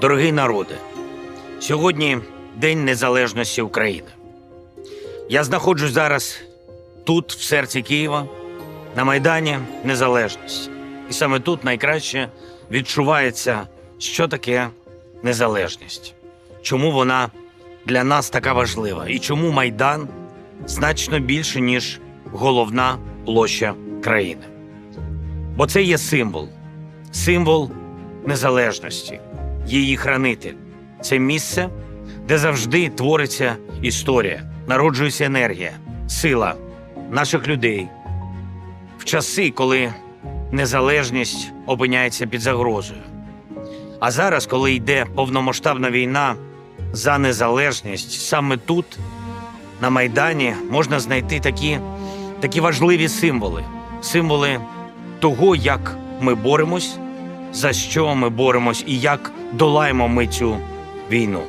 Дорогий народе, сьогодні День Незалежності України. Я знаходжусь зараз тут, в серці Києва, на Майдані Незалежності. І саме тут найкраще відчувається, що таке незалежність, чому вона для нас така важлива, і чому Майдан значно більше, ніж головна площа країни. Бо це є символ, символ незалежності, її хранитель. Це місце, де завжди твориться історія, народжується енергія, сила наших людей в часи, коли незалежність опиняється під загрозою. А зараз, коли йде повномасштабна війна за незалежність, саме тут, на Майдані, можна знайти такі, такі важливі символи, символи того, як ми боремось, за що ми боремось і як долаємо ми цю війну.